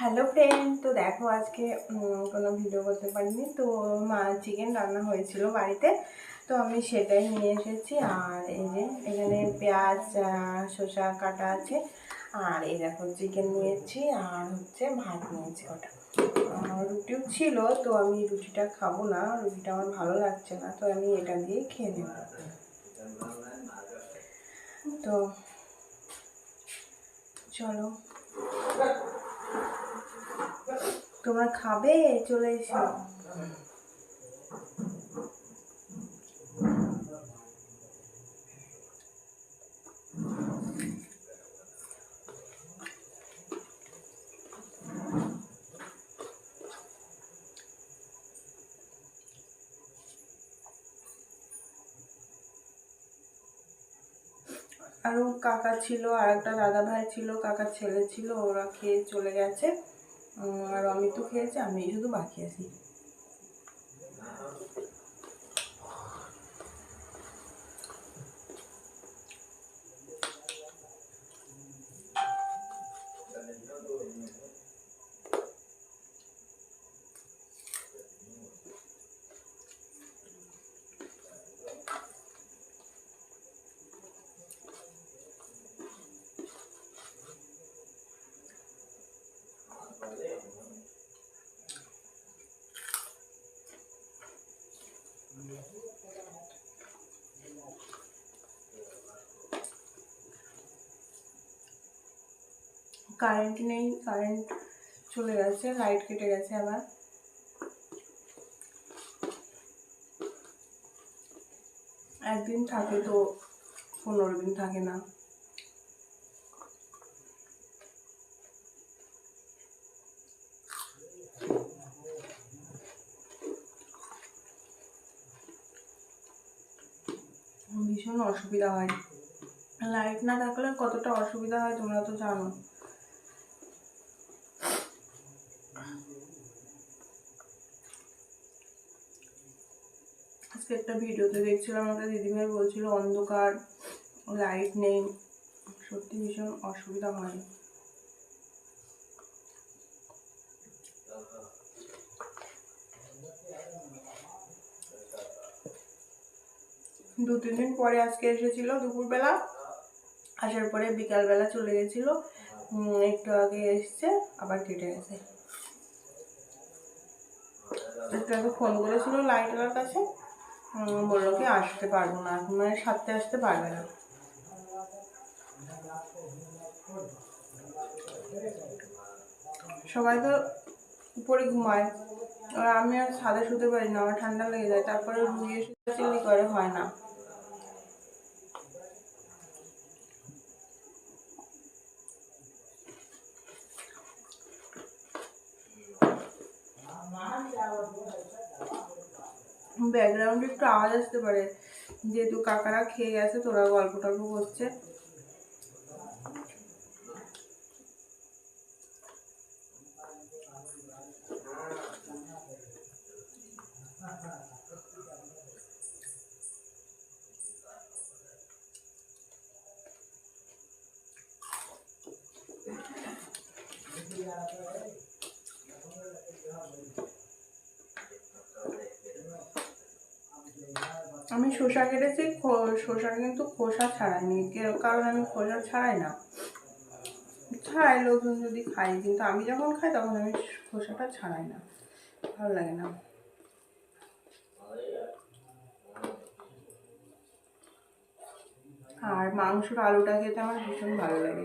Hello friend তো দেখো, আজকে কোনো ভিডিও করতে পারিনি। তো মা চিকেন রান্না হয়েছিল বাড়িতে। তো আমি সেটাই নিয়ে এসেছি। আর এই যে, এখানে পেঁয়াজ শসা কাটা আছে। আর এই দেখো চিকেন নিয়েছি। আর হচ্ছে ভাত নিয়েছি ওটা। রুটিও ছিল, তো আমি রুটিটা খাব না। রুটিটা আমার ভালো লাগছে না, তো আমি এটা দিয়ে খেয়ে নেব। তো চলো। তোমরা খাবে? চলে এসো। আরও কাকা ছিল আর একটা দাদা ভাই ছিল, কাকার ছেলে ছিল, ওরা খেয়ে চলে গেছে। আর আমি তো খেয়েছি আমি শুধু বাকি আছি। কারেন্ট নেই, কারেন্ট চলে গেছে, লাইট কেটে গেছে আবার। একদিন থাকে তো, পনেরো দিন থাকে না। ভীষণ অসুবিধা হয়। লাইট না থাকলে কতটা অসুবিধা হয় তোমরা তো জানো। আজকে একটা ভিডিওতে দেখছিলাম একটা দিদিভাই বলছিল অন্ধকার, লাইট নেই। সত্যি ভীষণ অসুবিধা হয়। দু তিন দিন পরে আজকে এসেছিল দুপুরবেলা। আসার পরে বিকালবেলা চলে গেছিল। একটু আগে এসছে, আবার কেটে গেছে। একটু আগে ফোন করেছিল লাইটওয়ালার কাছে। বলল কি, আসতে পারব না। এখন মানে সাথে আসতে পারবে না। সবাই তো উপরে ঘুমায়। আর আমি আর ছাদে শুতে পারি না, আমার ঠান্ডা লেগে যায়। তারপরে রুইয়ে চিল্লি করে, হয় না। ব্যাকগ্রাউন্ডে একটু আওয়াজ আসতে পারে। যেহেতু কাকারা খেয়ে গেছে তোরা গল্প টল্প করছে। আমি শসা কেটেছি শসা কিন্তু খোসা ছাড়াইনি। কারণ আমি খোসা ছাড়াই না। ছাড়াই, লোকজন যদি খাই কিন্তু আমি যখন খাই তখন আমি খোসাটা ছাড়াই না। ভালো লাগে না। আর মাংসর আলুটা খেতে আমার ভীষণ ভালো লাগে।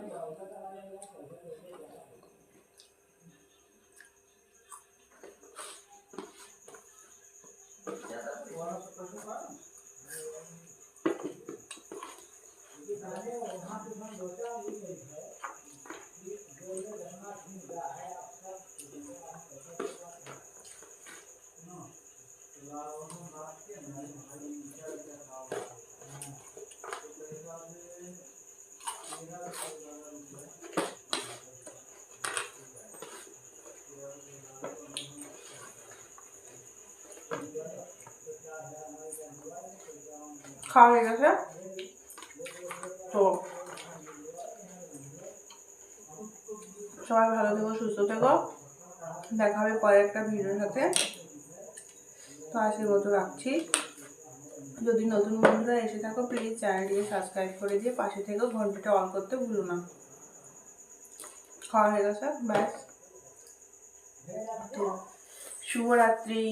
खा लेगा क्या? তো সবাই ভালো থেকো, সুস্থ থেকো। দেখা হবে পরের একটা ভিডিওর সাথে। তো আজকের মতো রাখছি। যদি নতুন বন্ধুরা এসে থাকো প্লিজ চ্যানেলটিকে সাবস্ক্রাইব করে দিয়ে পাশে থেকেও ঘন্টাটা অন করতে ভুলো না। খাওয়া হয়ে গেছে, ব্যাস। তো শুভরাত্রি।